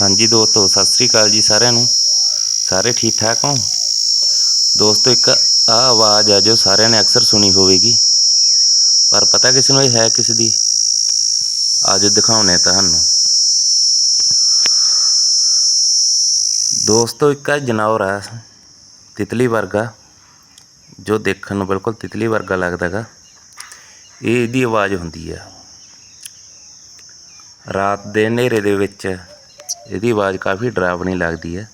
ਹਾਂਜੀ ਦੋਸਤੋ, ਸਤਿ ਸ੍ਰੀ ਅਕਾਲ ਜੀ ਸਾਰਿਆਂ ਨੂੰ। ਸਾਰੇ ਠੀਕ ਠਾਕ ਹੋ? ਦੋਸਤੋ, ਇੱਕ ਆ ਆਵਾਜ਼ ਆ ਜੋ ਸਾਰਿਆਂ ਨੇ ਅਕਸਰ ਸੁਣੀ ਹੋਵੇਗੀ। ਪਰ ਪਤਾ ਕਿਸ ਨੂੰ ਇਹ ਹੈ ਕਿਸ ਦੀ? ਅੱਜ ਦਿਖਾਉਣੇ ਤੁਹਾਨੂੰ। ਦੋਸਤੋ, ਇੱਕ ਆ ਜਨਾਵਰ ਆ, ਤਿਤਲੀ ਵਰਗਾ, ਜੋ ਦੇਖਣ ਨੂੰ ਬਿਲਕੁਲ ਤਿਤਲੀ ਵਰਗਾ ਲੱਗਦਾਗਾ ਇਹ ਇਹਦੀ ਆਵਾਜ਼ ਹੁੰਦੀ ਆ। ਰਾਤ ਦੇ ਹਨੇਰੇ ਦੇ ਵਿੱਚ ਇਹਦੀ ਆਵਾਜ਼ ਕਾਫੀ ਡਰਾਵਣੀ ਲੱਗਦੀ ਹੈ।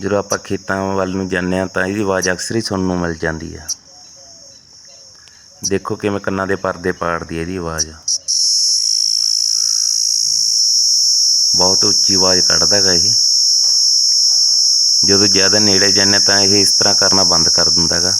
ਜਦੋਂ ਆਪਾਂ ਖੇਤਾਂ ਵੱਲ ਨੂੰ ਜਾਂਦੇ ਹਾਂ ਤਾਂ ਇਹਦੀ ਆਵਾਜ਼ ਅਕਸਰ ਹੀ ਸੁਣਨ ਨੂੰ ਮਿਲ ਜਾਂਦੀ ਹੈ। ਦੇਖੋ ਕਿਵੇਂ ਕੰਨਾਂ ਦੇ ਪਰਦੇ ਪਾੜਦੀ ਹੈ ਇਹਦੀ ਆਵਾਜ਼। ਬਹੁਤ ਉੱਚੀ ਆਵਾਜ਼ ਕੱਢਦਾ ਹੈਗਾ ਇਹ। ਜਦੋਂ ਜ਼ਿਆਦਾ ਨੇੜੇ ਜਾਂਦੇ ਤਾਂ ਇਹ ਇਸ ਤਰ੍ਹਾਂ ਕਰਨਾ ਬੰਦ ਕਰ ਦਿੰਦਾ ਹੈਗਾ।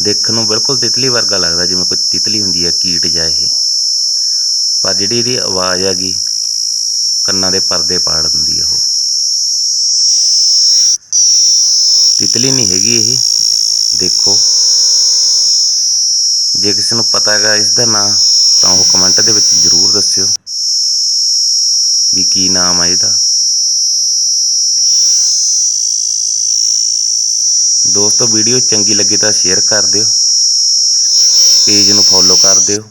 ਦੇਖਣ ਨੂੰ ਬਿਲਕੁਲ ਤਿਤਲੀ ਵਰਗਾ ਲੱਗਦਾ ਜਿਵੇਂ ਕੋਈ ਤਿਤਲੀ ਹੁੰਦੀ ਹੈ, ਕੀਟ ਜਾਂ ਇਹ। ਪਰ ਜਿਹੜੀ ਇਹਦੀ ਆਵਾਜ਼ ਹੈਗੀ, ਕੰਨਾਂ ਦੇ ਪਰਦੇ ਪਾੜ ਦਿੰਦੀ ਆ ਉਹ। ਤਿਤਲੀ ਨਹੀਂ ਹੈਗੀ ਇਹ। ਦੇਖੋ। ਜੇ ਕਿਸੇ ਨੂੰ ਪਤਾ ਹੈਗਾ ਇਸ ਦਾ ਨਾਂ, ਤਾਂ ਉਹ ਕਮੈਂਟ ਦੇ ਵਿੱਚ ਜ਼ਰੂਰ ਦੱਸਿਓ ਵੀ ਕੀ ਨਾਮ ਹੈ ਇਹਦਾ। ਦੋਸਤੋ, ਵੀਡੀਓ ਚੰਗੀ ਲੱਗੇ ਤਾਂ ਸ਼ੇਅਰ ਕਰ ਦਿਓ। ਪੇਜ ਨੂੰ ਫੋਲੋ ਕਰ ਦਿਓ।